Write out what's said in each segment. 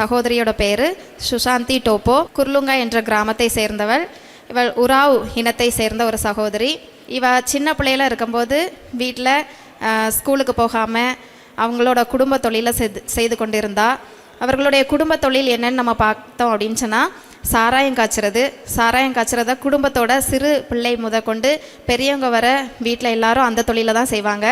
சகோதரியோட பேர் சுஷாந்தி டோப்போ. குர்லுங்கா என்ற கிராமத்தை சேர்ந்தவள். இவள் உராவ் இனத்தை சேர்ந்த ஒரு சகோதரி. இவ சின்ன பிள்ளையில இருக்கும்போது வீட்டில் ஸ்கூலுக்கு போகாமல் அவங்களோட குடும்ப தொழிலை செய்து செய்து கொண்டிருந்தா. அவர்களுடைய குடும்ப தொழில் என்னன்னு நம்ம பார்த்தோம் அப்படின்னு சொன்னால் சாராயம் காய்ச்சறது. சாராயம் காய்ச்சறத குடும்பத்தோட சிறு பிள்ளை முதற்கொண்டு பெரியவங்க வர வீட்டில் எல்லாரும் அந்த தொழிலை தான் செய்வாங்க.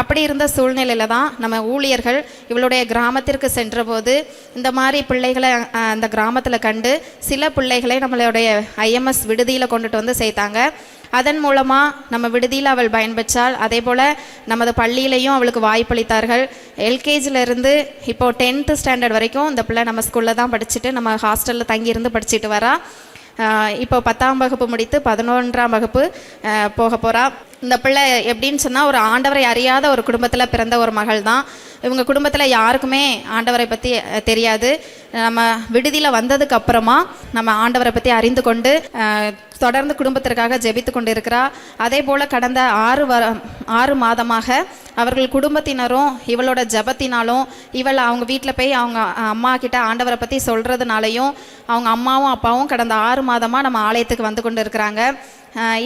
அப்படி இருந்த சூழ்நிலையில தான் நம்ம ஊழியர்கள் இவளுடைய கிராமத்திற்கு சென்றபோது இந்த மாதிரி பிள்ளைகளை அந்த கிராமத்தில் கண்டு சில பிள்ளைகளை நம்மளுடைய ஐஎம்எஸ் விடுதியில் கொண்டுட்டு வந்து சேர்த்தாங்க. அதன் மூலமாக நம்ம விடுதியில் அவள் பயன்பெற்றாள். அதே போல் நமது பள்ளியிலையும் அவளுக்கு வாய்ப்பளித்தார்கள். எல்கேஜிலேருந்து இப்போது டென்த்து ஸ்டாண்டர்ட் வரைக்கும் இந்த பிள்ளை நம்ம ஸ்கூலில் தான் படிச்சுட்டு நம்ம ஹாஸ்டலில் தங்கியிருந்து படிச்சுட்டு வரா. இப்போ பத்தாம் வகுப்பு முடித்து பதினொன்றாம் வகுப்பு போக போகிறா இந்த பிள்ளை எப்படின்னு சொன்னால் ஒரு ஆண்டவரை அறியாத ஒரு குடும்பத்தில் பிறந்த ஒரு மகள் தான் இவங்க குடும்பத்தில் யாருக்குமே ஆண்டவரை பற்றி தெரியாது. நம்ம விடுதியில் வந்ததுக்கு அப்புறமா நம்ம ஆண்டவரை பற்றி அறிந்து கொண்டு தொடர்ந்து குடும்பத்திற்காக ஜெபித்து கொண்டு இருக்கிறா அதே போல் கடந்த ஆறு வர ஆறு மாதமாக அவர்கள் குடும்பத்தினரும் இவளோட ஜெபத்தினாலும் இவள் அவங்க வீட்டில் போய் அவங்க அம்மா கிட்ட ஆண்டவரை பற்றி சொல்கிறதுனாலையும் அவங்க அம்மாவும் அப்பாவும் கடந்த ஆறு மாதமாக நம்ம ஆலயத்துக்கு வந்து கொண்டு இருக்கிறாங்க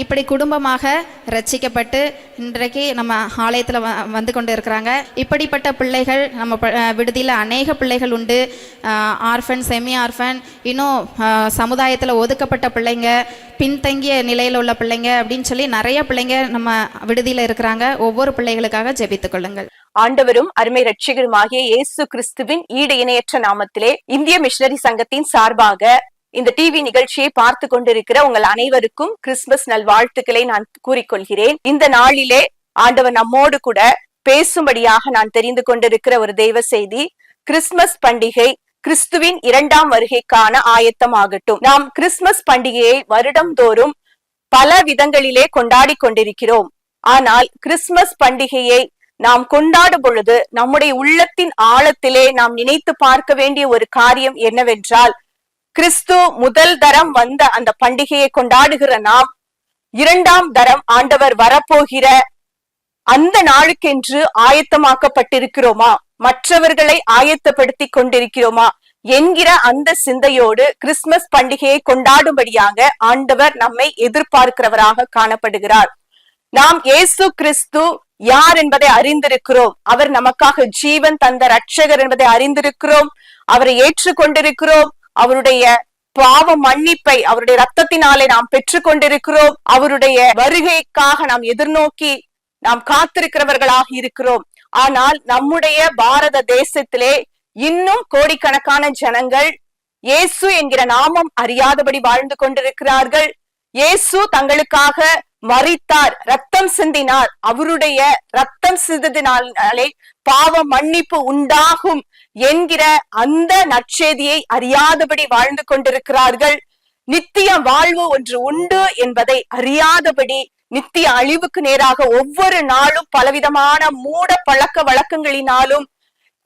இப்படி குடும்பமாக ரட்சிக்கப்பட்டு இன்றைக்கு நம்ம ஆலயத்தில் வ வந்து கொண்டு இருக்கிறாங்க இப்படிப்பட்ட பிள்ளைகள் நம்ம விடுதியில் அநேக பிள்ளைகள் உண்டு. ஆர்ஃபன் செமி ஆர்ஃபன் இன்னும் சமுதாயத்தில் ஒதுக்கப்பட்ட பிள்ளைங்க பின்தங்கிய நிலையில் உள்ள பிள்ளைங்க அப்படின்னு சொல்லி நிறைய பிள்ளைங்க நம்ம விடுதியில் இருக்கிறாங்க. ஒவ்வொரு பிள்ளைகளுக்காக ஜெபித்துக் கொள்ளுங்கள். ஆண்டவரும் அருமை ரட்சிகருமாகிய இயேசு கிறிஸ்துவின் ஈடு இணையற்ற நாமத்திலே இந்திய மிஷனரி சங்கத்தின் சார்பாக இந்த டிவி நிகழ்ச்சியை பார்த்து கொண்டிருக்கிற உங்கள் அனைவருக்கும் கிறிஸ்துமஸ் நல்வாழ்த்துக்களை நான் கூறிக்கொள்கிறேன். இந்த நாளிலே ஆண்டவர் நம்மோடு கூட பேசும்படியாக நான் தெரிந்து கொண்டிருக்கிற ஒரு தெய்வ செய்தி கிறிஸ்துமஸ் பண்டிகை கிறிஸ்துவின் இரண்டாம் வருகைக்கான ஆயத்தமாகட்டும். நாம் கிறிஸ்துமஸ் பண்டிகையை வருடம் தோறும் பல விதங்களிலே கொண்டாடி கொண்டிருக்கிறோம். ஆனால் கிறிஸ்துமஸ் பண்டிகையை நாம் கொண்டாடும் பொழுது நம்முடைய உள்ளத்தின் ஆழத்திலே நாம் நினைத்து பார்க்க வேண்டிய ஒரு காரியம் என்னவென்றால் கிறிஸ்து முதல் தரம் வந்த அந்த பண்டிகையை கொண்டாடுகிற நாம் இரண்டாம் தரம் ஆண்டவர் வரப்போகிற அந்த நாளுக்கென்று ஆயத்தமாக்கப்பட்டிருக்கிறோமா? மற்றவர்களை ஆயத்தப்படுத்தி கொண்டிருக்கிறோமா? என்கிற அந்த சிந்தையோடு கிறிஸ்துமஸ் பண்டிகையை கொண்டாடும்படியாக ஆண்டவர் நம்மை எதிர்பார்க்கிறவராக காணப்படுகிறார். நாம் இயேசு கிறிஸ்து யார் என்பதை அறிந்திருக்கிறோம். அவர் நமக்காக ஜீவன் தந்த ரட்சகர் என்பதை அறிந்திருக்கிறோம். அவரை ஏற்றுக்கொண்டிருக்கிறோம். அவருடைய பாவ மன்னிப்பை அவருடைய ரத்தத்தினாலே நாம் பெற்றுக் கொண்டிருக்கிறோம் அவருடைய வருகைக்காக நாம் எதிர்நோக்கி நாம் காத்திருக்கிறவர்களாக இருக்கிறோம். ஆனால் நம்முடைய பாரத தேசத்திலே இன்னும் கோடிக்கணக்கான ஜனங்கள் இயேசு என்கிற நாமம் அறியாதபடி வாழ்ந்து கொண்டிருக்கிறார்கள். இயேசு தங்களுக்காக மறித்தார் ரத்தம் சிந்தினார். அவருடைய ரத்தம் சிந்ததினாலே பாவ மன்னிப்பு உண்டாகும். என்கிற அந்த நற்செய்தியை அறியாதபடி வாழ்ந்து கொண்டிருக்கிறார்கள். நித்திய வாழ்வு ஒன்று உண்டு என்பதை அறியாதபடி நித்திய அழிவுக்கு நேராக ஒவ்வொரு நாளும் பலவிதமான மூட பழக்க வழக்கங்களினாலும்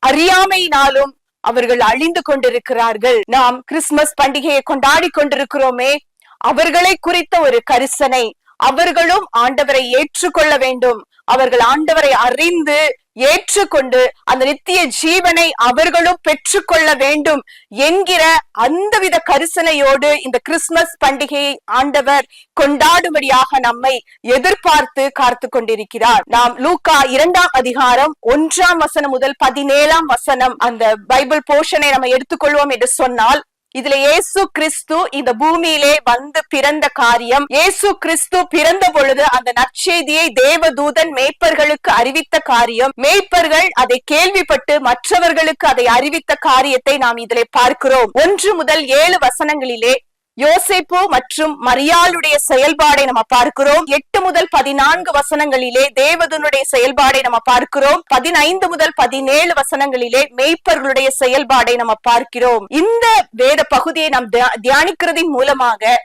அறியாமையினாலும் அவர்கள் அழிந்து கொண்டிருக்கிறார்கள். நாம் கிறிஸ்துமஸ் பண்டிகையை கொண்டாடி கொண்டிருக்கிறோமே அவர்களை குறித்த ஒரு கரிசனை. அவர்களும் ஆண்டவரை ஏற்றுக்கொள்ள வேண்டும். அவர்கள் ஆண்டவரை அறிந்து ஏற்றுக்கொண்டு அந்த நித்திய ஜீவனை அவர்களும் பெற்றுக்கொள்ள வேண்டும் என்கிற அந்தவித கரிசனையோடு இந்த கிறிஸ்துமஸ் பண்டிகையை ஆண்டவர் கொண்டாடும்படியாக நம்மை எதிர்பார்த்து காத்து கொண்டிருக்கிறார். நாம் லூக்கா இரண்டாம் அதிகாரம் ஒன்றாம் வசனம் முதல் பதினேழாம் வசனம் அந்த பைபிள் போர்ஷனை நம்ம எடுத்துக்கொள்வோம் என்று சொன்னால் இதுல இயேசு கிறிஸ்து இந்த பூமியிலே வந்து பிறந்த காரியம். இயேசு கிறிஸ்து பிறந்த பொழுது அந்த நற்செய்தியை தேவதூதன் மேய்ப்பர்களுக்கு அறிவித்த காரியம். மேய்ப்பர்கள் அதை கேள்விப்பட்டு மற்றவர்களுக்கு அதை அறிவித்த காரியத்தை நாம் இதிலே பார்க்கிறோம். ஒன்று முதல் ஏழு வசனங்களிலே யோசேப்பு மற்றும் மரியாளுடைய செயல்பாடை நம்ம பார்க்கிறோம். எட்டு முதல் பதினான்கு வசனங்களிலே தேவதனுடைய செயல்பாடை நம்ம பார்க்கிறோம். பதினைந்து முதல் பதினேழு வசனங்களிலே மெய்ப்பர்களுடைய செயல்பாடை நம்ம பார்க்கிறோம். இந்த வேத பகுதியை நாம் தியா- தியானிக்கிறதின் மூலமாக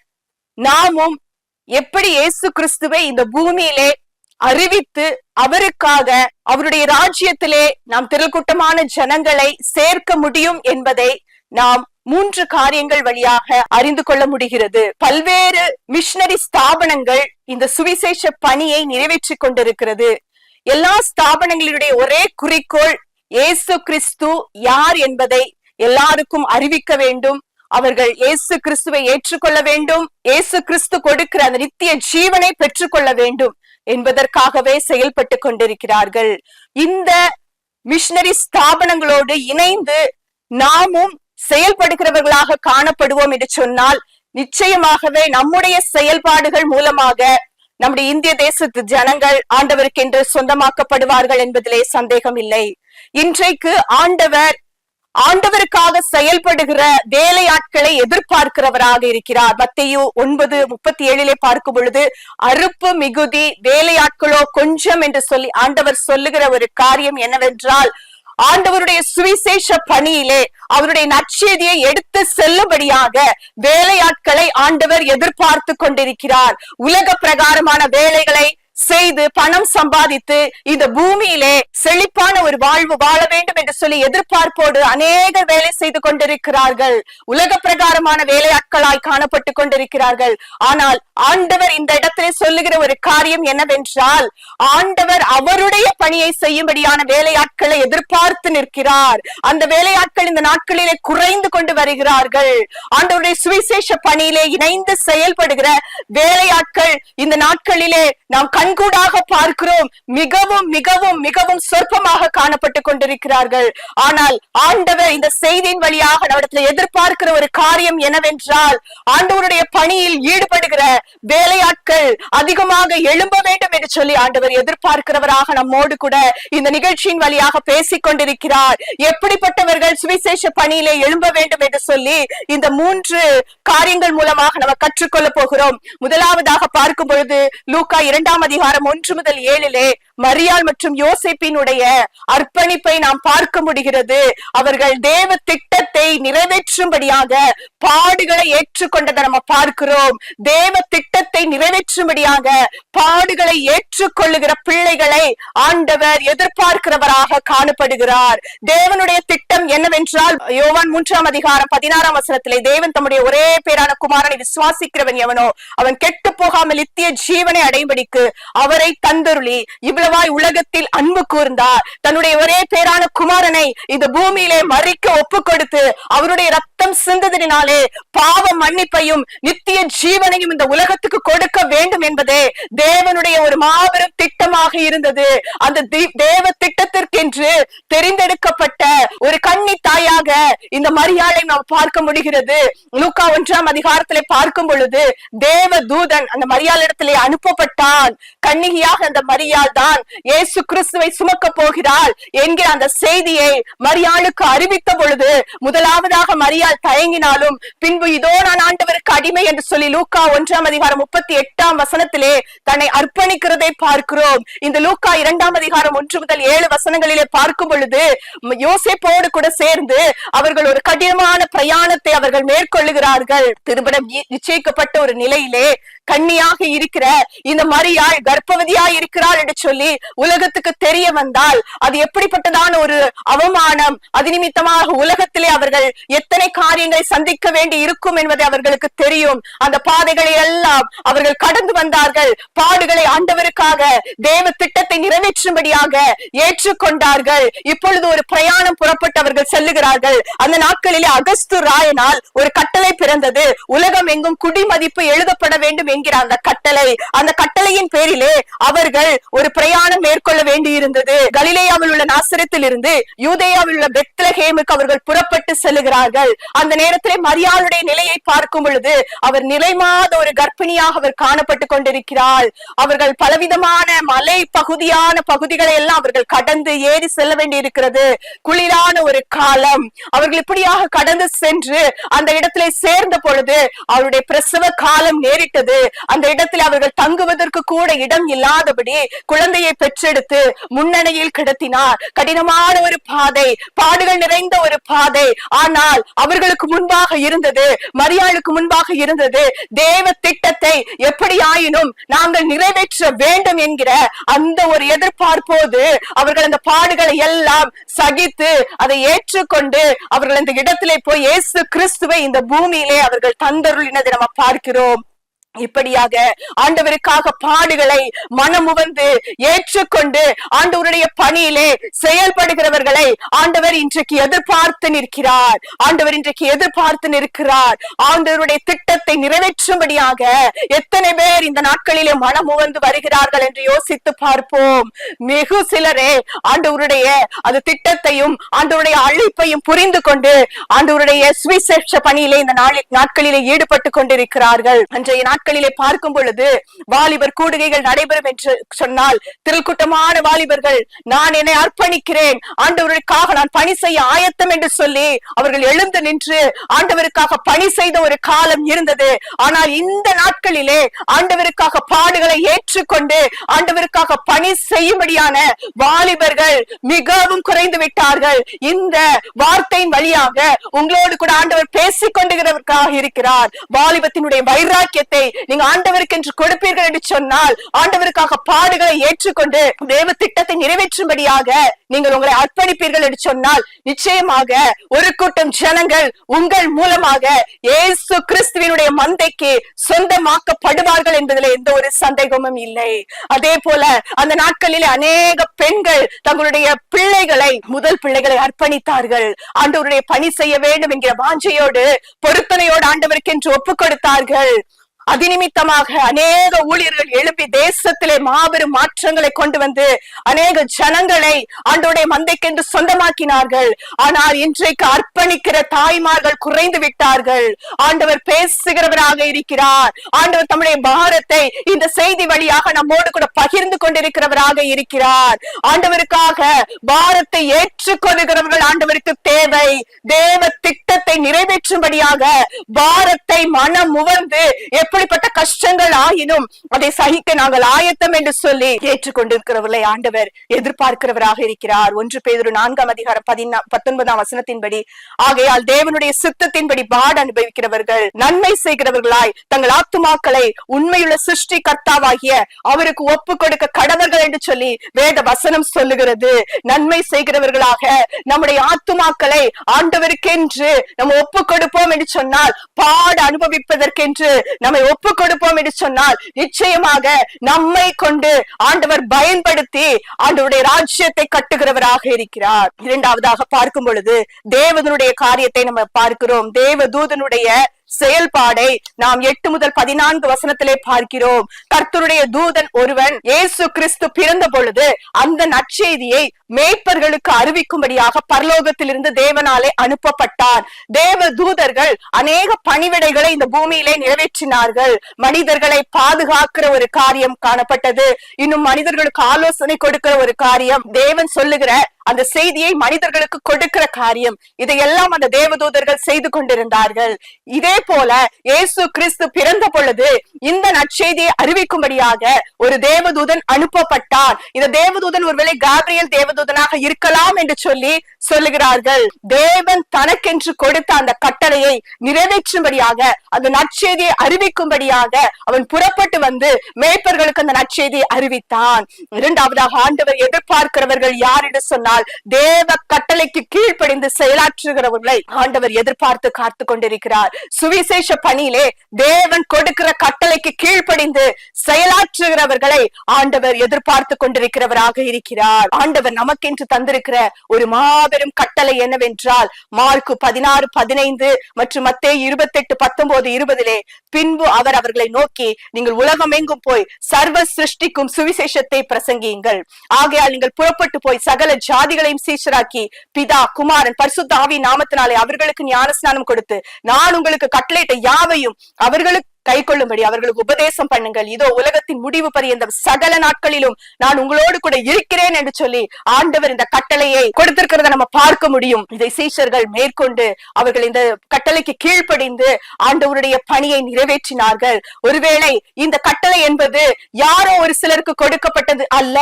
நாமும் எப்படி இயேசு கிறிஸ்துவை இந்த பூமியிலே அறிவித்து அவருக்காக அவருடைய ராஜ்யத்திலே நாம் திரள்கூட்டமான ஜனங்களை சேர்க்க முடியும் என்பதை நாம் மூன்று காரியங்கள் வழியாக அறிந்து கொள்ள முடிகிறது. பல்வேறு மிஷனரி ஸ்தாபனங்கள் இந்த சுவிசேஷ பணியை நிறைவேற்றிக் கொண்டிருக்கிறது. எல்லா ஸ்தாபனங்களுடைய ஒரே குறிக்கோள் இயேசு கிறிஸ்து யார் என்பதை எல்லாருக்கும் அறிவிக்க வேண்டும். அவர்கள் இயேசு கிறிஸ்துவை ஏற்றுக்கொள்ள வேண்டும். இயேசு கிறிஸ்து கொடுக்கிற அந்த நித்திய ஜீவனை பெற்றுக்கொள்ள வேண்டும் என்பதற்காகவே செயல்பட்டு கொண்டிருக்கிறார்கள். இந்த மிஷனரி ஸ்தாபனங்களோடு இணைந்து நாமும் செயல்படுகிறவர்களாக காணப்படுவோம் என்று சொன்னால் நிச்சயமாகவே நம்முடைய செயல்பாடுகள் மூலமாக நம்முடைய இந்திய தேசத்து ஜனங்கள் ஆண்டவருக்கென்று சொந்தமாக்கப்படுவார்கள் என்பதிலே சந்தேகம் இல்லை. இன்றைக்கு ஆண்டவர் ஆண்டவருக்காக செயல்படுகிற வேலையாட்களை எதிர்பார்க்கிறவராக இருக்கிறார். மத்தையு ஒன்பது முப்பத்தி ஏழிலே பார்க்கும் பொழுது அறுப்பு மிகுதி வேலையாட்களோ கொஞ்சம் என்று சொல்லி ஆண்டவர் சொல்லுகிற ஒரு காரியம் என்னவென்றால் ஆண்டவருடைய சுவிசேஷ பணியிலே அவருடைய நற்செய்தியை எடுத்து செல்லும்படியாக வேலையாட்களை ஆண்டவர் எதிர்பார்த்து கொண்டிருக்கிறார். உலக பிரகாரமான வேலைகளை செய்து பணம் சம்பாதித்து இந்த பூமியிலே செழிப்பான ஒரு வாழ்வு வாழ வேண்டும் என்று சொல்லி எதிர்பார்ப்போடு அநேக வேலை செய்து கொண்டிருக்கிறார்கள். உலக பிரகாரமான வேலையாட்களாய் காணப்பட்டு கொண்டிருக்கிறார்கள். ஆனால் ஆண்டவர் இந்த இடத்திலே சொல்லுகிற ஒரு காரியம் என்னவென்றால் ஆண்டவர் அவருடைய பணியை செய்யும்படியான வேலையாட்களை எதிர்பார்த்து நிற்கிறார். அந்த வேலையாட்கள் இந்த நாட்களிலே குறைந்து கொண்டு வருகிறார்கள். ஆண்டவருடைய சுவிசேஷ பணியிலே இணைந்து செயல்படுகிற வேலையாட்கள் இந்த நாட்களிலே நாம் கண்கூடாக பார்க்கிறோம். மிகவும் மிகவும் மிகவும் சொற்பமாக காணப்பட்டு கொண்டிருக்கிறார்கள். ஆனால் ஆண்டவர் இந்த செய்தியின் வழியாக நம்மிடத்துல எதிர்பார்க்கிற ஒரு காரியம் என்னவென்றால் ஆண்டவருடைய பணியில் ஈடுபடுகிற வேலையாட்கள் அதிகமாக எழும்ப வேண்டும் என்று சொல்லி ஆண்டவர் எதிர்பார்க்கிறவராக நம்மோடு கூட இந்த நிகழ்ச்சியின் வழியாக பேசிக் கொண்டிருக்கிறார். எப்படிப்பட்டவர்கள் சுவிசேஷ பணியிலே எழும்ப வேண்டும் என்று சொல்லி இந்த மூன்று காரியங்கள் மூலமாக நம்ம கற்றுக்கொள்ள போகிறோம். முதலாவதாக பார்க்கும் பொழுது லூக்கா இரண்டாம் அதிகாரம் ஒன்று முதல் ஏழிலே மரியாள் மற்றும் யோசிப்பினுடைய அர்ப்பணிப்பை நாம் பார்க்க முடிகிறது. அவர்கள் தேவ திட்டத்தை நிறைவேற்றும்படியாக பாடுகளை ஏற்றுக்கொண்டதை நம்ம பார்க்கிறோம். தேவ திட்டத்தை நிறைவேற்றும்படியாக பாடுகளை ஏற்றுக்கொள்ளுகிற பிள்ளைகளை ஆண்டவர் எதிர்பார்க்கிறவராக காணப்படுகிறார். தேவனுடைய திட்டம் என்னவென்றால் யோவான் மூன்றாம் அதிகாரம் பதினாறாம் வசனத்திலே தேவன் தம்முடைய ஒரே பேரான குமாரனை விசுவாசிக்கிறவன் எவனோ அவன் கெட்டு போகாமல் நித்திய ஜீவனை அடையும்படிக்கு அவரை தந்தருளி. இவ்வளவாய் உலகத்தில் அன்பு கூர்ந்தார். தன்னுடைய ஒரே பேரான குமாரனை இந்த பூமியிலே மறிக்க ஒப்பு கொடுத்து அவருடைய ரத்தம் சிந்ததினாலே பாவ மன்னிப்பையும் நித்திய ஜீவனையும் இந்த உலகத்துக்கு கொடுக்க வேண்டும் என்பதே தேவனுடைய ஒரு மாபெரும் திட்டமாக இருந்தது. அந்த தி- தேவ திட்டத்திற்கென்று தெரிந்தெடுக்கப்பட்ட ஒரு கன்னி தாயாக இந்த மரியாதை நாம் பார்க்க முடிகிறது. லூக்கா ஒன்றாம் அதிகாரத்திலே பார்க்கும் பொழுது தேவ தூதன் அந்த மரியாளிடத்திலே அனுப்பப்பட்டான். கன்னிகையாக அந்த மரியாள் தான் இயேசு கிறிஸ்துவை சுமக்க போகிறாள் என்கிற அந்த செய்தியை மரியாளுக்கு அறிவித்த பொழுது முதலாவதாக மரியாள் தயங்கினாலும் பின்பு இதோ நான் ஆண்டவருக்கு அடிமை என்று சொல்லி லூக்கா ஒன்றாம் அதிகாரம் முப்பத்தி எட்டாம் வசனத்திலே தன்னை அர்ப்பணிக்கிறதை பார்க்கிறோம். இந்த லூக்கா இரண்டாம் அதிகாரம் ஒன்று முதல் ஏழு வசனங்களிலே பார்க்கும் பொழுது யோசிப்போடு கூட சேர்ந்து அவர்கள் ஒரு கடினமான பிரயாணத்தை அவர்கள் மேற்கொள்ளுகிறார்கள். திருமணம் நிச்சயிக்கப்பட்ட ஒரு நிலையிலே கண்ணியாக இருக்கிற இந்த மரியாள் கர்ப்பவதியா இருக்கிறாள் என்று சொல்லி உலகத்துக்கு தெரிய வந்தால் அது எப்படிப்பட்டதான ஒரு அவமானம். அது நிமித்தமாக உலகத்திலே அவர்கள் எத்தனை காரியங்களை சந்திக்க வேண்டி இருக்கும் என்பதை அவர்களுக்கு தெரியும். அந்த பாதைகளை எல்லாம் அவர்கள் கடந்து வந்தார்கள். பாடுகளை ஆண்டவருக்காக தேவ திட்டத்தை நிறைவேற்றும்படியாக ஏற்றுக்கொண்டார்கள். இப்பொழுது ஒரு பிரயாணம் புறப்பட்டு அவர்கள் செல்லுகிறார்கள். அந்த நாட்களிலே அகஸ்து ராயனால் ஒரு கட்டளை பிறந்தது. உலகம் எங்கும் குடிமதிப்பு எழுதப்பட வேண்டும் என்கிற அந்த கட்டளை அந்த கட்டளையின் பேரிலே அவர்கள் ஒரு பிரயாணம் மேற்கொள்ள வேண்டியிருந்தது. கலிலேயாவில் உள்ள நாசரத்தில் இருந்து யூதேயாவில் உள்ள பெத்லஹேமுக்கு அவர்கள் புறப்பட்டு செல்லுகிறார்கள். அந்த நேரத்திலே மரியாளுடைய நிலையை பார்க்கும் பொழுது அவர் நிலைமாத ஒரு கர்ப்பிணியாக அவர் காணப்பட்டு கொண்டிருக்கிறாள் அவர்கள் பலவிதமான மலை பகுதியான பகுதிகளை எல்லாம் அவர்கள் கடந்து ஏறி செல்ல வேண்டி இருக்கிறது குளிரான ஒரு காலம். அவர்கள் இப்படியாக கடந்து சென்று அந்த இடத்திலே சேர்ந்த பொழுது அவருடைய பிரசவ காலம் நேரிட்டது. அந்த இடத்தில் அவர்கள் தங்குவதற்கு கூட இடம் இல்லாதபடி குழந்தையை பெற்றெடுத்து முன்னணியில் கிடத்தினார். கடினமான ஒரு பாதை பாடுகள் நிறைந்த ஒரு பாதை. ஆனால் அவர்களுக்கு முன்பாக இருந்தது மரியாளுக்கு முன்பாக இருந்தது தேவ திட்டத்தை எப்படியாயினும் நாங்கள் நிறைவேற்ற வேண்டும் என்கிற அந்த ஒரு எதிர்பார்ப்போது அவர்கள் அந்த பாடுகளை எல்லாம் சகித்து அதை ஏற்றுக்கொண்டு அவர்கள் அந்த இடத்திலே போய் இயேசு கிறிஸ்துவை இந்த பூமியிலே அவர்கள் தந்தருளினதை நம்ம பார்க்கிறோம். இப்படியாக ஆண்டவருக்காக பாடுகளை மனமுவந்து ஏற்றுக்கொண்டு ஆண்டவருடைய பணியிலே செயல்படுகிறவர்களை ஆண்டவர் இன்றைக்கு எதிர்பார்த்து நிற்கிறார். ஆண்டவர் இன்றைக்கு எதிர்பார்த்து நிற்கிறார். ஆண்டவருடைய திட்டத்தை நிறைவேற்றும்படியாக எத்தனை பேர் இந்த நாட்களிலே மனமுவந்து வருகிறார்கள் என்று யோசித்து பார்ப்போம். மிகு சிலரே ஆண்டவருடைய அது திட்டத்தையும் ஆண்டவருடைய அழைப்பையும் புரிந்து கொண்டு ஆண்டவருடைய சுவிசேஷ பணியிலே இந்த நாளில் நாட்களிலே ஈடுபட்டு கொண்டிருக்கிறார்கள். அன்றைய நாட்கள் நாட்களிலே பார்க்கும் பொழுது வாலிபர் கூடுகைகள் நடைபெறும் என்று சொன்னால் திருக்கூட்டமான வாலிபர்கள் நான் என்னை அர்ப்பணிக்கிறேன். ஆண்டவருக்காக நான் பணி செய்ய ஆயத்தம் என்று சொல்லி அவர்கள் எழுந்து நின்று ஆண்டவருக்காக பணி செய்த ஒரு காலம் இருந்தது. ஆனால் இந்த நாட்களிலே ஆண்டவருக்காக பாடுகளை ஏற்றுக்கொண்டு ஆண்டவருக்காக பணி செய்யும்படியான வாலிபர்கள் மிகவும் குறைந்து விட்டார்கள். இந்த வார்த்தையின் வழியாக உங்களோடு கூட ஆண்டவர் பேசிக் கொண்டுகிறவர்களாக இருக்கிறார். வாலிபத்தினுடைய வைராக்கியத்தை நீங்க ஆண்டவருக்கு என்று கொடுப்பீர்கள் என்று சொன்னால் ஆண்டவருக்காக பாடுகளை ஏற்றுக்கொண்டு தேவ திட்டத்தை நிறைவேற்றும்படியாக நீங்கள் உங்களை அர்ப்பணிப்பீர்கள் என்று சொன்னால் நிச்சயமாக ஒரு கூட்டம் ஜனங்கள் உங்கள் மூலமாக இயேசு கிறிஸ்துவினுடைய மந்தைக்கு சொந்தமாக்கப்படுவார்கள் என்பதில் எந்த ஒரு சந்தேகமும் இல்லை. அதே போல அந்த நாட்களிலே அநேக பெண்கள் தங்களுடைய பிள்ளைகளை முதல் பிள்ளைகளை அர்ப்பணித்தார்கள். ஆண்டவருடைய பணி செய்ய வேண்டும் என்கிற வாஞ்சையோடு பொருத்தனையோடு ஆண்டவருக்கு என்று ஒப்புக் கொடுத்தார்கள் அதிநிமித்தமாக அநேக ஊழியர்கள் எழுப்பி தேசத்திலே மாபெரும் மாற்றங்களை கொண்டு வந்து அநேக ஜனங்களை ஆண்டோடைய மந்தைக்கென்று சொந்தமாக்கினார்கள். ஆனால் இன்றைக்கு அர்ப்பணிக்கிற தாய்மார்கள் குறைந்து விட்டார்கள். ஆண்டவர் பேசுகிறவராக இருக்கிறார். ஆண்டவர் தம்முடைய பாரத்தை இந்த செய்தி வழியாக நம்மோடு கூட பகிர்ந்து கொண்டிருக்கிறவராக இருக்கிறார். ஆண்டவருக்காக பாரத்தை ஏற்றுக்கொள்கிறவர்கள் ஆண்டவருக்கு தேவை. தேவ திட்டத்தை நிறைவேற்றும்படியாக பாரத்தை மனம் முவந்து எப்படிப்பட்ட கஷ்டங்கள் ஆயினும் அதை சகிக்க நாங்கள் ஆயத்தம் என்று சொல்லி ஏற்றுக்கொண்டிருக்கிறவர்களை ஆண்டவர் எதிர்பார்க்கிறவராக இருக்கிறார். ஒன்று பேதொரு நான்காம் அதிகாரம் பதினா பத்தொன்பதாம் வசனத்தின்படி ஆகையால் தேவனுடைய சித்தத்தின்படி பாடு அனுபவிக்கிறவர்கள் நன்மை செய்கிறவர்களாய் தங்கள் ஆத்துமாக்களை உண்மையுள்ள சிருஷ்டி கர்த்தாவாகிய அவருக்கு ஒப்பு கொடுக்க கடவர்கள் என்று சொல்லி வேத வசனம் சொல்லுகிறது. நன்மை செய்கிறவர்களாக நம்முடைய ஆத்துமாக்களை ஆண்டவருக்கென்று நம்ம ஒப்பு கொடுப்போம் என்று சொன்னால் பாடு அனுபவிப்பதற்கென்று நம்மை ஒப்பு கொடுப்போம் என்று சொன்னால் நிச்சயமாக நம்மை கொண்டு ஆண்டவர் பயன்படுத்தி ஆண்டவருடைய ராஜ்யத்தை கட்டுகிறவராக இருக்கிறார். இரண்டாவதாக பார்க்கும் பொழுது தேவதனுடைய காரியத்தை நம்ம பார்க்கிறோம். தேவதூதனுடைய செயல்பாடை நாம் எட்டு முதல் பதினான்கு வசனத்திலே பார்க்கிறோம். கர்த்தருடைய தூதன் ஒருவன் இயேசு கிறிஸ்து பிறந்த பொழுது அந்த நற்செய்தியை மேய்ப்பர்களுக்கு அறிவிக்கும்படியாக பரலோகத்திலிருந்து தேவனாலே அனுப்பப்பட்டார். தேவ தூதர்கள் அநேக பணிவிடைகளை இந்த பூமியிலே நிறைவேற்றினார்கள். மனிதர்களை பாதுகாக்கிற ஒரு காரியம் காணப்பட்டது. இன்னும் மனிதர்களுக்கு ஆலோசனை கொடுக்கிற ஒரு காரியம் தேவன் சொல்லுகிற அந்த செய்தியை மனிதர்களுக்கு கொடுக்கிற காரியம். இதையெல்லாம் அந்த தேவதூதர்கள் செய்து கொண்டிருந்தார்கள். இதே போல இயேசு கிறிஸ்து பிறந்த பொழுது இந்த நற்செய்தியை அறிவிக்கும்படியாக ஒரு தேவதூதன் அனுப்பப்பட்டார். இந்த தேவதூதன் ஒருவேளை காப்ரியல் தேவதூதனாக இருக்கலாம் என்று சொல்லி சொல்லுகிறார்கள். தேவன் தனக்கென்று கொடுத்த அந்த கட்டளையை நிறைவேற்றும்படியாக அந்த நற்செய்தியை அறிவிக்கும்படியாக அவன் புறப்பட்டு வந்து மேய்ப்பர்களுக்கு அந்த நற்செய்தியை அறிவித்தான். இரண்டாவதாக ஆண்டவர் எதிர்பார்க்கிறவர்கள் யார் என்று சொன்னால் தேவ கட்டளைக்கு கீழ்ப்படிந்து செயலாற்றுகிறவர்களை ஆண்டவர் எதிர்பார்த்து காத்து கொண்டிருக்கிறார். சுவிசேஷ பணியிலே தேவன் கொடுக்கிற கட்டளைக்கு கீழ்ப்படிந்து செயலாற்றுகிறவர்களை ஆண்டவர் எதிர்பார்த்து கொண்டிருக்கிறவராக இருக்கிறார். ஆண்டவர் நமக்கென்று தந்திருக்கிற ஒரு மாபெரும் கட்டளை என்னவென்றால் மார்க்கு பதினாறு பதினைந்து மற்றும் மத்தே இருபத்தி எட்டு பத்தொன்பது இருபதிலே பின்பு அவர் அவர்களை நோக்கி நீங்கள் உலகமெங்கும் போய் சர்வ சிருஷ்டிக்கும் சுவிசேஷத்தை பிரசங்கியுங்கள். ஆகையால் நீங்கள் புறப்பட்டு போய் சகல ஜாதிகளையும் சீஷராக்கி பிதா குமாரன் பரிசுத்த ஆவி நாமத்தினாலே அவர்களுக்கு ஞானஸ்நானம் கொடுத்து நான் உங்களுக்கு கட்டளையிட்ட யாவையும் அவர்களுக்கு கை கொள்ளும்படி அவர்களுக்கு உபதேசம் பண்ணுங்கள். இதோ உலகத்தின் முடிவு பரியந்த சகல நாட்களிலும் நான் உங்களோடு கூட இருக்கிறேன் என்று சொல்லி ஆண்டவர் இந்த கட்டளையை கொடுத்திருக்கிறத நம்ம பார்க்க முடியும். இதை சீஷர்கள் மேற்கொண்டு அவர்கள் இந்த கட்டளைக்கு கீழ்ப்படிந்து ஆண்டவருடைய பணியை நிறைவேற்றினார்கள். ஒருவேளை இந்த கட்டளை என்பது யாரோ ஒரு சிலருக்கு கொடுக்கப்பட்டது அல்ல.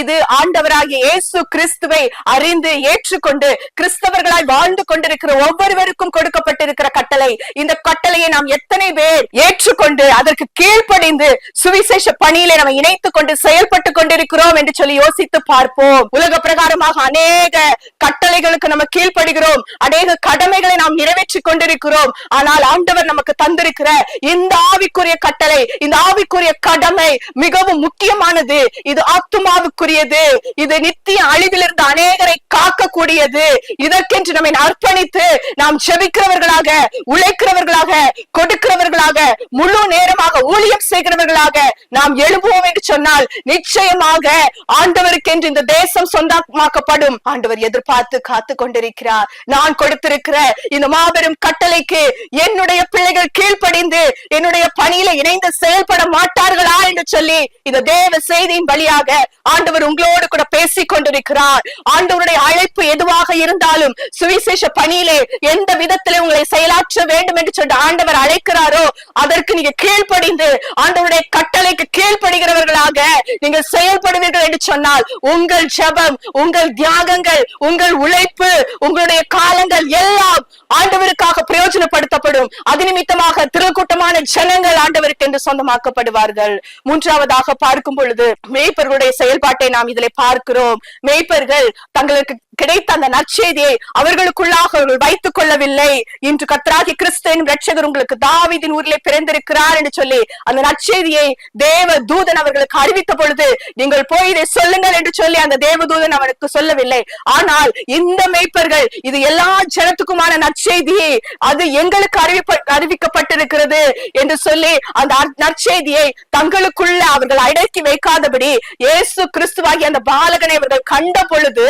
இது ஆண்டவராகிய இயேசு கிறிஸ்துவை அறிந்து ஏற்றுக்கொண்டு கிறிஸ்தவர்களாய் வாழ்ந்து கொண்டிருக்கிற ஒவ்வொருவருக்கும் கொடுக்கப்பட்டிருக்கிற கட்டளை. இந்த கட்டளையை நாம் எத்தனை பேர் ஏற்றுக்கொண்டு அதற்கு கீழ்ப்படிந்து சுவிசேஷ பணியிலே நம்ம இணைத்துக் கொண்டு செயல்பட்டு கொண்டிருக்கிறோம் என்று சொல்லி யோசித்து பார்ப்போம். உலக பிரகாரமாக அநேக கட்டளைகளுக்கு நம்ம கீழ்ப்படுகிறோம். அநேக கடமைகளை நாம் நிறைவேற்றிக் கொண்டிருக்கிறோம். ஆனால் ஆண்டவர் நமக்கு தந்திருக்கிற இந்த ஆவிக்குரிய கட்டளை இந்த ஆவிக்குரிய கடமை மிகவும் முக்கியமானது. இது ஆத்துமாவுக்கு ஆத்துமாவுக்குரியது இது நித்திய அழிவிலிருந்து அநேகரை காக்கக்கூடியது. இதற்கென்று நம்மை அர்ப்பணித்து நாம் செபிக்கிறவர்களாக உழைக்கிறவர்களாக கொடுக்கிறவர்களாக முழு நேரமாக ஊழியம் செய்கிறவர்களாக நாம் எழுப்புவோம் என்று சொன்னால் நிச்சயமாக ஆண்டவருக்கென்று இந்த தேசம் சொந்தமாக்கப்படும். ஆண்டவர் எதிர்பார்த்து காத்து கொண்டிருக்கிறார். நான் கொடுத்திருக்கிற இந்த மாபெரும் கட்டளைக்கு என்னுடைய பிள்ளைகள் கீழ்ப்படிந்து என்னுடைய பணியில இணைந்து செயல்பட மாட்டார்களா என்று சொல்லி இந்த தேவ செய்தியின் வழியாக ஆண்டு ஆண்டவர் உங்களோடு கூட பேசிக் கொண்டிருக்கிறார் ஆண்டவருடைய அழைப்பு எதுவாக இருந்தாலும் சுவிசேஷ பணியிலே எந்த விதத்திலே உங்களை செயலாற்ற வேண்டும் என்று சொல்லிட்டு ஆண்டவர் அழைக்கிறாரோ அதற்கு நீங்க கீழ்ப்படிந்து ஆண்டவருடைய கட்டளைக்கு கீழ்ப்படுகிறவர்களாக நீங்கள் செயல்படுவீர்கள் என்று சொன்னால் உங்கள் ஜபம் உங்கள் தியாகங்கள் உங்கள் உழைப்பு உங்களுடைய காலங்கள் எல்லாம் ஆண்டவருக்காக பிரயோஜனப்படுத்தப்படும். அது நிமித்தமாக திருக்கூட்டமான ஜனங்கள் ஆண்டவருக்கு என்று சொந்தமாக்கப்படுவார்கள். மூன்றாவதாக பார்க்கும் பொழுது மேய்ப்பர்களுடைய செயல்பாட்டை நாம் இதில் பார்க்கிறோம். மேய்ப்பர்கள் தங்களுக்கு கிடைத்த அந்த நற்செய்தியை அவர்களுக்குள்ளாக அவர்கள் வைத்துக் கொள்ளவில்லை. இன்று கத்தராகி கிறிஸ்தன் ரட்சகர் உங்களுக்கு தாவிதின் ஊரிலே பிறந்திருக்கிறார் என்று சொல்லி அந்த நற்செய்தியை தேவ தூதன் அவர்களுக்கு அறிவித்த பொழுது நீங்கள் போய் இதை சொல்லுங்கள் என்று சொல்லி அந்த தேவதூதன் அவனுக்கு சொல்லவில்லை. ஆனால் இந்த மேய்ப்பர்கள் இது எல்லா ஜனத்துக்குமான நற்செய்தியை அது எங்களுக்கு அறிவிப்ப அறிவிக்கப்பட்டிருக்கிறது என்று சொல்லி அந்த நற்செய்தியை தங்களுக்குள்ள அவர்கள் அடக்கி வைக்காதபடி இயேசு கிறிஸ்துவாகி அந்த பாலகனை அவர்கள் கண்ட பொழுது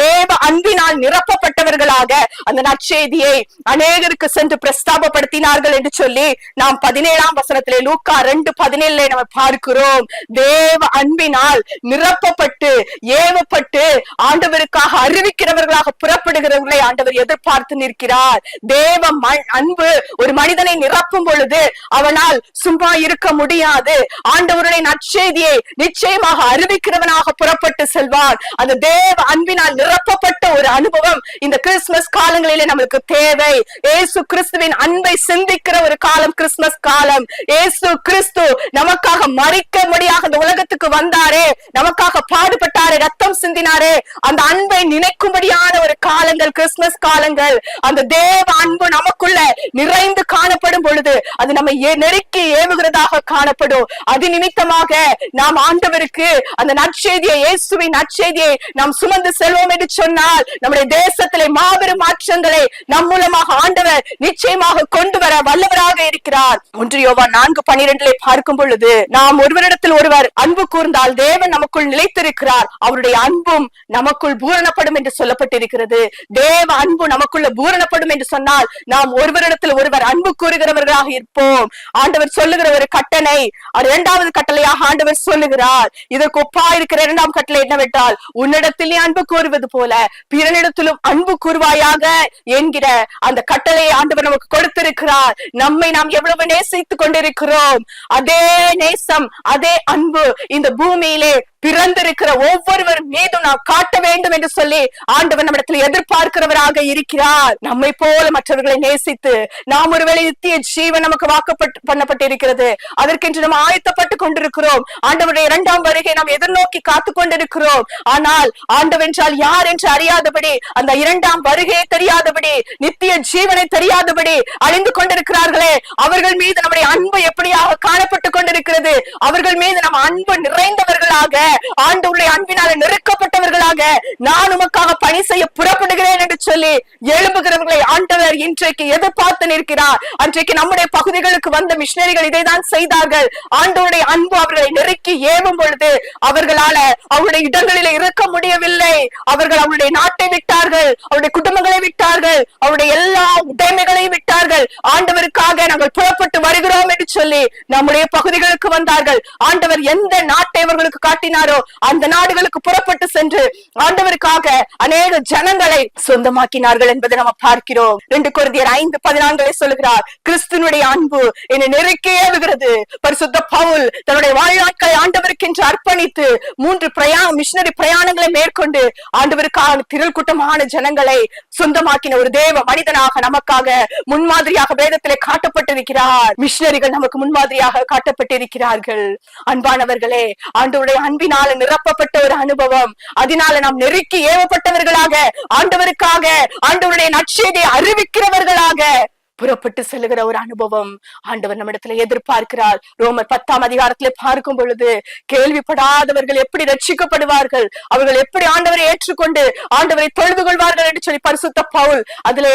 தேவ அன்பினால் நிரப்பப்பட்டவர்களாக அந்த நற்செய்தியை அநேகருக்கு சென்று பிரஸ்தாபப்படுத்தினார்கள் என்று சொல்லி நாம் பதினேழாம் வசனத்திலே லூக்கா ரெண்டு பதினேழுல நம்ம பார்க்கிறோம். தேவ அன்பினால் நிரப்பப்பட்டு ஏவப்பட்டு ஆண்டவருக்காக அறிவிக்கிறவர்களாக புறப்படுகிறவர்களை ஆண்டவர் எதிர்பார்த்து நிற்கிறார். தேவ அன்பு ஒரு மனிதனை நிரப்பும் பொழுது அவனால் சும்மா இருக்க முடியாது. ஆண்டவருடைய நற்செய்தியை நிச்சயமாக அறிவிக்கிறவனாக புறப்பட்டு செல்வான் அந்த தேவ அன்பினால் நிரப்ப நிரப்பப்பட்ட ஒரு அனுபவம் இந்த கிறிஸ்துமஸ் காலங்களிலே நம்மளுக்கு தேவை. ஏசு கிறிஸ்துவின் அன்பை சிந்திக்கிற ஒரு காலம் கிறிஸ்துமஸ் காலம். ஏசு கிறிஸ்து நமக்காக மறிக்க முடியாத இந்த உலகத்துக்கு வந்தாரே. நமக்காக பாடுபட்டாரே ரத்தம் சிந்தினாரே. அந்த அன்பை நினைக்கும்படியான ஒரு காலங்கள் கிறிஸ்துமஸ் காலங்கள். அந்த தேவ அன்பு நமக்குள்ள நிறைந்து காணப்படும் பொழுது அது நம்ம நெருக்கி ஏவுகிறதாக காணப்படும். அது நிமித்தமாக நாம் ஆண்டவருக்கு அந்த நற்செய்தியை இயேசுவின் நற்செய்தியை நாம் சுமந்து செல்வோம் என்று சொன்ன சொன்னால் நம்முடைய தேசத்திலே மாபெரும் மாற்றங்களை நம் மூலமாக ஆண்டவர் நிச்சயமாக கொண்டு வர வல்லவராக இருக்கிறார். ஒன்று யோவா நான்கு பனிரெண்டிலே பார்க்கும் பொழுது நாம் ஒருவரிடத்தில் ஒருவர் அன்பு கூர்ந்தால் தேவன் நமக்குள் நிலைத்திருக்கிறார். அவருடைய அன்பும் நமக்குள் பூரணப்படும் என்று சொல்லப்பட்டிருக்கிறது. தேவ அன்பு நமக்குள்ள பூரணப்படும் என்று சொன்னால் நாம் ஒருவரிடத்தில் ஒருவர் அன்பு கூறுகிறவர்களாக இருப்போம். ஆண்டவர் சொல்லுகிற ஒரு கட்டளை இரண்டாவது கட்டளையாக ஆண்டவர் சொல்லுகிறார். இதற்கு ஒப்பா இருக்கிற இரண்டாம் கட்டளை என்னவென்றால் உன்னிடத்திலே அன்பு கூறுவது போல பிறனிடத்திலும் அன்பு கூறுவாயாக என்கிற அந்த கட்டளையை ஆண்டவர் நமக்கு கொடுத்திருக்கிறார். நம்மை நாம் எவ்வளவு நேசித்துக் கொண்டிருக்கிறோம். அதே நேசம் அதே அன்பு இந்த பூமியிலே பிறந்திருக்கிற ஒவ்வொருவர் மீது நாம் காட்ட வேண்டும் என்று சொல்லி ஆண்டவர் நம்மிடத்தில் எதிர்பார்க்கிறவராக இருக்கிறார். நம்மை போல மற்றவர்களை நேசித்து நாம் ஒருவேளை நித்திய ஜீவன் நமக்கு வாக்கப்பட்டு பண்ணப்பட்டிருக்கிறது. அதற்கென்று நாம் ஆயத்தப்பட்டு கொண்டிருக்கிறோம். ஆண்டவருடைய இரண்டாம் வருகை நாம் எதிர்நோக்கி காத்து கொண்டிருக்கிறோம். ஆனால் ஆண்டவென்றால் யார் என்று அறியாதபடி அந்த இரண்டாம் வருகையை தெரியாதபடி நித்திய ஜீவனை தெரியாதபடி அழிந்து கொண்டிருக்கிறார்களே. அவர்கள் மீது நம்முடைய அன்பு எப்படியாக காணப்பட்டு கொண்டிருக்கிறது? அவர்கள் மீது நம்ம அன்பு நிறைந்தவர்களாக ஆண்டு உள்ள அன்பினால நெருக்கப்பட்டவர்களாக நான் உமக்காக பணி செய்ய புறப்படுகிறேன் என்று சொல்லி எழும்புகிறவர்களை ஆண்டவர் இன்றைக்கு எதிர்பார்த்து நிற்கிறார். அன்றைக்கு நம்முடைய பகுதிகளுக்கு வந்த மிஷினரிகள் இதைதான் செய்தார்கள். ஆண்டவருடைய அன்பு அவர்களை நெருக்கி ஏவும் பொழுது அவர்களால அவருடைய இடங்களில இருக்க முடியவில்லை. அவர்கள் அவருடைய நாட்டை விட்டார்கள் அவருடைய குடும்பங்களை விட்டார்கள் அவருடைய எல்லா உடைமைகளையும் விட்டார்கள். ஆண்டவருக்காக நாங்கள் புறப்பட்டு வருகிறோம் என்று சொல்லி நம்முடைய பகுதிகளுக்கு வந்தார்கள். ஆண்டவர் எந்த நாட்டை அவர்களுக்கு காட்டினார் இருக்கிறாரோ அந்த நாடுகளுக்கு புறப்பட்டு சென்று ஆண்டவருக்காக அநேக ஜனங்களை சொந்தமாக்கினார்கள் என்பதை நம்ம பார்க்கிறோம். ரெண்டு குருதியர் ஐந்து பதினான்களை சொல்லுகிறார் கிறிஸ்துவனுடைய அன்பு என்னை நெருக்கி ஏவுகிறது பரிசுத்த பவுல் தன்னுடைய வாழ்நாட்களை ஆண்டவருக்கென்று அர்ப்பணித்து மூன்று பிரயா மிஷினரி பிரயாணங்களை மேற்கொண்டு ஆண்டவருக்கான திரள் கூட்டமான ஜனங்களை சொந்தமாக்கின ஒரு தேவ மனிதனாக நமக்காக முன்மாதிரியாக வேதத்திலே காட்டப்பட்டிருக்கிறார். மிஷினரிகள் நமக்கு முன்மாதிரியாக காட்டப்பட்டிருக்கிறார்கள். அன்பானவர்களே ஆண்டவருடைய அன்பின் அன்பினால நிரப்பப்பட்ட ஒரு அனுபவம். அதனால நாம் நெருக்கி ஏவப்பட்டவர்களாக ஆண்டவருக்காக ஆண்டவருடைய நற்செய்தியை அறிவிக்கிறவர்களாக புறப்பட்டு செல்லுகிற ஒரு அனுபவம் ஆண்டவர் நம்மிடத்துல எதிர்பார்க்கிறார். ரோமர் பத்தாம் அதிகாரத்துல பார்க்கும் பொழுது கேள்விப்படாதவர்கள் எப்படி ரட்சிக்கப்படுவார்கள் அவர்கள் எப்படி ஆண்டவரை ஏற்றுக்கொண்டு ஆண்டவரை தொழுது கொள்வார்கள் என்று சொல்லி பரிசுத்த பவுல் அதிலே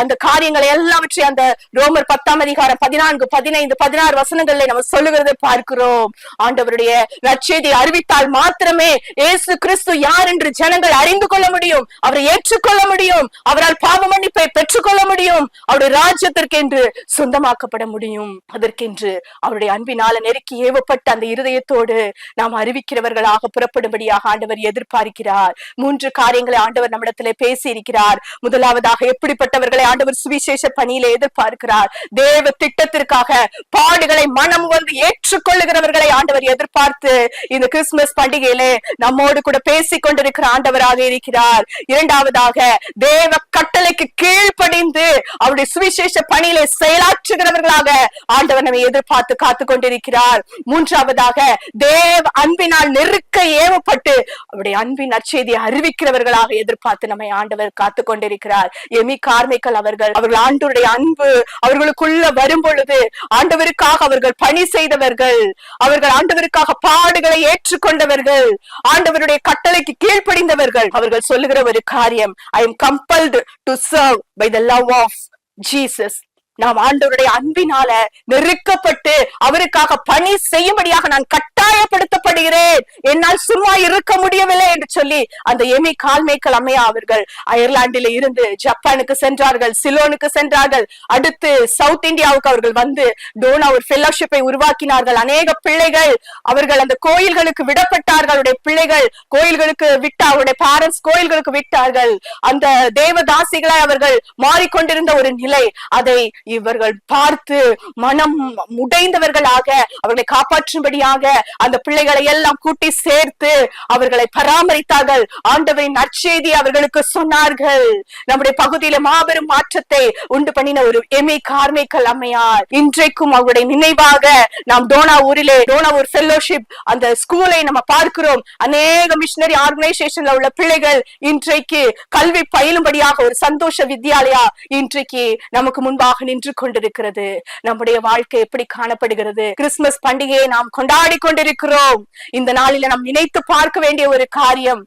அந்த காரியங்களை எல்லாவற்றையும் அந்த ரோமர் பத்தாம் அதிகாரம் பதினான்கு பதினைந்து பதினாறு வசனங்கள்ல நம்ம சொல்லுகிறதை பார்க்கிறோம். ஆண்டவருடைய நற்செய்தியை அறிவித்தால் மாத்திரமே இயேசு கிறிஸ்து யார் என்று ஜனங்கள் அறிந்து கொள்ள முடியும். அவரை ஏற்றுக்கொள்ள முடியும். அவரால் பாவ மன்னிப்பை பெற்றுக்கொள்ள முடியும். அவருடைய ராஜ்யத்திற்கென்று சொந்தமாக்கப்பட முடியும். அதற்கென்று அவருடைய அன்பினால நெருக்கி ஏவப்பட்ட அந்த இருதயத்தோடு நாம் அறிவிக்கிறவர்களாக புறப்படும்படியாக ஆண்டவர் எதிர்பார்க்கிறார். மூன்று காரியங்களை ஆண்டவர் நம்மிடத்திலே பேசி இருக்கிறார் முதலாவதாக எப்படிப்பட்டவர்களை ஆண்டவர் சுவிசேஷ பணியில எதிர்பார்க்கிறார். தேவ திட்டத்திற்காக பாடுகளை மனம் வந்து ஏற்றுக்கொள்ளுகிறவர்களை ஆண்டவர் எதிர்பார்த்து இந்த கிறிஸ்துமஸ் பண்டிகையிலே நம்மோடு கூட பேசிக் கொண்டிருக்கிற ஆண்டவராக இருக்கிறார். இரண்டாவதாக தேவ கட்டளைக்கு கீழ்ப்படிந்து அவருடைய சுவிசேஷ பணியிலே செயலாற்றுகிறவர்களாக ஆண்டவர் நம்மை எதிர்பார்த்து காத்து கொண்டிருக்கிறார் மூன்றாவதாக தேவ அன்பினால் நெருக்க ஏவப்பட்டு அவருடைய அன்பின் நற்செய்தியை அறிவிக்கிறவர்களாக எதிர்பார்த்து நம்மை ஆண்டவர் காத்து கொண்டிருக்கிறார் எமி கார்மைக்கல் அவர்கள் அவர்கள் ஆண்டவருடைய அன்பு அவர்களுக்குள்ள வரும் பொழுது ஆண்டவருக்காக அவர்கள் பணி செய்தவர்கள் அவர்கள் ஆண்டவருக்காக பாடுகளை ஏற்றுக்கொண்டவர்கள் ஆண்டவருடைய கட்டளைக்கு கீழ்ப்படிந்தவர்கள். அவர்கள் சொல்லுகிற ஒரு காரியம் I am compelled to serve by the love of Jesus. நாம் ஆண்டவருடைய அன்பினால நெருக்கப்பட்டு அவருக்காக பணி செய்யும்படியாக நான் கட்டாயப்படுத்தப்படுகிறேன். என்னால் சும்மா இருக்க முடியவில்லை என்று சொல்லி அந்த எமி கால்மேக்கல் அம்மையா அவர்கள் அயர்லாந்தில இருந்து ஜப்பானுக்கு சென்றார்கள் சிலோனுக்கு சென்றார்கள். அடுத்து சவுத் இந்தியாவுக்கு அவர்கள் வந்து டோனா ஒரு ஃபெல்லோஷிப்பை உருவாக்கினார்கள். அநேக பிள்ளைகள் அவர்கள் அந்த கோயில்களுக்கு விடப்பட்டார்கள். அவருடைய பிள்ளைகள் கோயில்களுக்கு விட்டு அவருடைய பேரண்ட்ஸ் கோயில்களுக்கு விட்டார்கள். அந்த தேவதாசிகளாய் அவர்கள் மாறிக்கொண்டிருந்த ஒரு நிலை. அதை இவர்கள் பார்த்து மனம் உடைந்தவர்களாக அவர்களை காப்பாற்றும்படியாக அந்த பிள்ளைகளை எல்லாம் கூட்டி சேர்த்து அவர்களை பராமரித்தார்கள். ஆண்டவரின் நற்செய்தி அவர்களுக்கு சொன்னார்கள். நம்முடைய பகுதியில மாபெரும் மாற்றத்தை உண்டு பண்ணின ஒரு எமி கார்மேக்கல் அம்மையார். இன்றைக்கும் அவருடைய நினைவாக நாம் டோனா ஊரிலே டோனா ஊர் ஃபெல்லோஷிப் அந்த ஸ்கூலை நம்ம பார்க்கிறோம். அநேக மிஷினரி ஆர்கனைசேஷன்ல உள்ள பிள்ளைகள் இன்றைக்கு கல்வி பயிலும்படியாக ஒரு சந்தோஷ வித்யாலயா இன்றைக்கு நமக்கு முன்பாக நின்று கொண்டிருக்கிறது. நம்முடைய வாழ்க்கை எப்படி காணப்படுகிறது? கிறிஸ்துமஸ் பண்டிகையை நாம் கொண்டாடி கொண்டிருக்கிறோம். இந்த நாளில நாம் நினைத்து பார்க்க வேண்டிய ஒரு காரியம்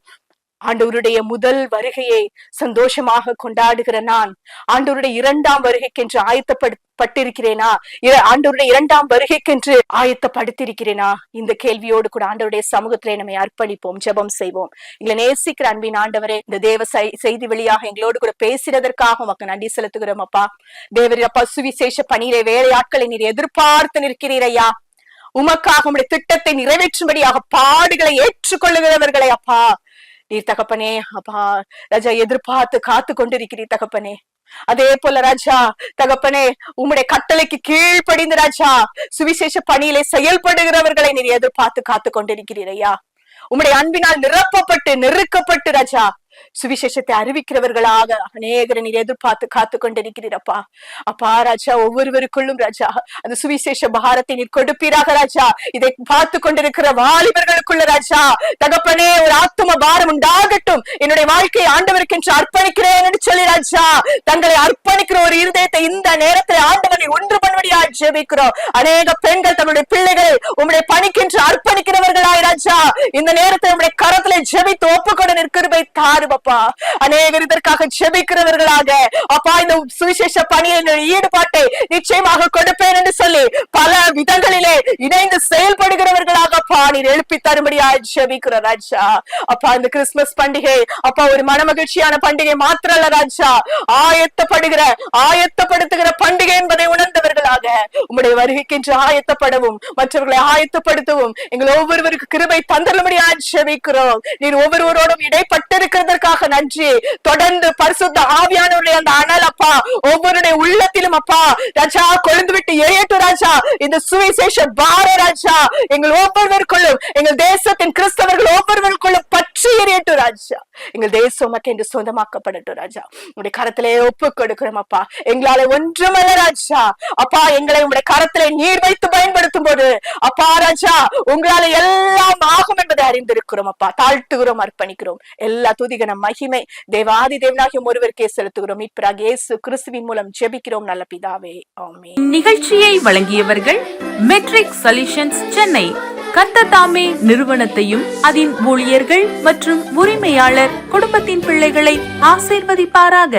ஆண்டவருடைய முதல் வருகையை சந்தோஷமாக கொண்டாடுகிற நான். ஆண்டவருடைய இரண்டாம் வருகைக்கென்று ஆயத்தப்பட்டிருக்கிறேனா? இர- ஆண்டவருடைய இரண்டாம் வருகைக்கென்று ஆயத்தப்படுத்தியிருக்கிறேனா? இந்த கேள்வியோடு கூட ஆண்டவருடைய சமூகத்திலே நம்மை அர்ப்பணிப்போம் ஜெபம் செய்வோம். எங்களை நேசிக்கிற அன்பின் ஆண்டவரே இந்த தேவ செய்தி வழியாக எங்களோடு கூட பேசினதற்காக உமக்கு நன்றி செலுத்துகிறோம் அப்பா. தேவரின் அப்பா சுவிசேஷ பணியிலே வேலையாட்களை நீர் எதிர்பார்த்து நிற்கிறீரையா உமக்காக உங்களுடைய திட்டத்தை நிறைவேற்றும்படியாக பாடுகளை ஏற்றுக்கொள்ளுகிறவர்களை அப்பா. நீர் தகப்பனே அப்பா ராஜா எதிர்பார்த்து காத்து கொண்டிருக்கிறீர் தகப்பனே. அதே போல ராஜா தகப்பனே உம்முடைய கட்டளைக்கு கீழ்ப்படிந்து ராஜா சுவிசேஷ பணியிலே செயல்படுகிறவர்களை நீர் எதிர்பார்த்து காத்து கொண்டிருக்கிறீர் ஐயா. உம்முடைய அன்பினால் நிரப்பப்பட்டு நெருக்கப்பட்டு ராஜா சுவிசேஷத்தை அறிவிக்கிறவர்களாக அநேகரை நீர் எதிர்பார்த்து காத்து கொண்டிருக்கிறீரப்பா அப்பா ராஜா ஒவ்வொருவருக்குள்ளும் ராஜா அந்த சுவிசேஷ பாரத்தை நீர் கொடுப்பீராக ராஜா. இதை பார்த்து கொண்டிருக்கிற வாலிபர்களுக்குள்ள ராஜா தகப்பனே ஒரு ஆத்தும பாரம் என்னுடைய வாழ்க்கையை ஆண்டவருக்கு என்று அர்ப்பணிக்கிறேன் என்று சொல்லி ராஜா தங்களை அர்ப்பணிக்கிற ஒரு இருதயத்தை இந்த நேரத்தில் ஆண்டவனை ஒன்று பண்ணுவடியா ஜெபிக்கிறோம். அநேக பெண்கள் தங்களுடைய பிள்ளைகளை உங்களுடைய பணிக்கென்று அர்ப்பணிக்கிறவர்களாய் ராஜா இந்த நேரத்தில் உங்களுடைய கரத்திலே ஜெபித்து ஒப்புக்கொண்டு நிற்கிறவை தாருவப்பா அநேகர் இதற்காக ஜெபிக்கிறவர்களாக அப்பா இந்த சுவிசேஷ பணியில் ஈடுபாட்டை நிச்சயமாக கொடுப்பேன் என்று சொல்லி பல விதங்களிலே இணைந்து செயல்படுகிறவர்களாக அப்பா நீர் எழுப்பி தரும்படியா ஜெபிக்கிறோம் ராஜா. அப்பா இந்த கிறிஸ்துமஸ் பண்டிகை அப்பா ஒரு மனமகிழ்ச்சியான பண்டிகை மாத்திரல்ல ராஜா. ஆயத்தப்படுகிற ஆயத்தப்படுத்துகிற பண்டிகை என்பதை உணர்ந்தவர்களாக செய்வீராக உம்முடைய ஆயத்தப்படவும் மற்றவர்களை ஆயத்தப்படுத்தவும் எங்கள் ஒவ்வொருவருக்கு கிருபை தந்தரும்படியாக ஜெபிக்கிறோம் நீர் ஒவ்வொருவரோடும் இடைப்பட்டிருக்கிறதற்காக நன்றி. தொடர்ந்து பரிசுத்த ஆவியானவருடைய அந்த அனல் அப்பா ஒவ்வொருடைய உள்ளத்திலும் அப்பா ராஜா கொழுந்து விட்டு எரியட்டும் ராஜா. இந்த சுவிசேஷ பார ராஜா எங்கள் ஒவ்வொருவருக்குள்ளும் எங்கள் தேசத்தின் கிறிஸ்தவர்கள் ஒவ்வொருவருக்குள்ளும் பற்றி எரியட்டும் ராஜா. எங்கள் தேசம் என்று சொந்தமாக்கப்படட்டும் ராஜா. உங்களுடைய கரத்திலே ஒப்பு கொடுக்கிறோம் அப்பா. எங்களால ஒன்றுமல்ல ராஜா. அப்பா எங்களை உங்களுடைய கரத்திலே நீர் வைத்து பயன்படுத்தும் போது அப்பா ராஜா உங்களால எல்லாம் ஆகும் என்பதை அறிந்திருக்கிறோம் அப்பா. தாழ்த்துகிறோம் அர்ப்பணிக்கிறோம். எல்லா துதிகன மகிமை தேவாதி தேவனாகியும் ஒருவருக்கே செலுத்துகிறோம். மீட்பராக இயேசு கிறிஸ்துவின் மூலம் ஜெபிக்கிறோம் நல்ல பிதாவே. ஆமென். இந்நிகழ்ச்சியை வழங்கியவர்கள் மெட்ரிக் சொல்யூஷன்ஸ் சென்னை. கத்ததாமே நிறுவனத்தையும் அதன் ஊழியர்கள் மற்றும் உரிமையாளர் குடும்பத்தின் பிள்ளைகளை ஆசீர்வதிப்பாராக.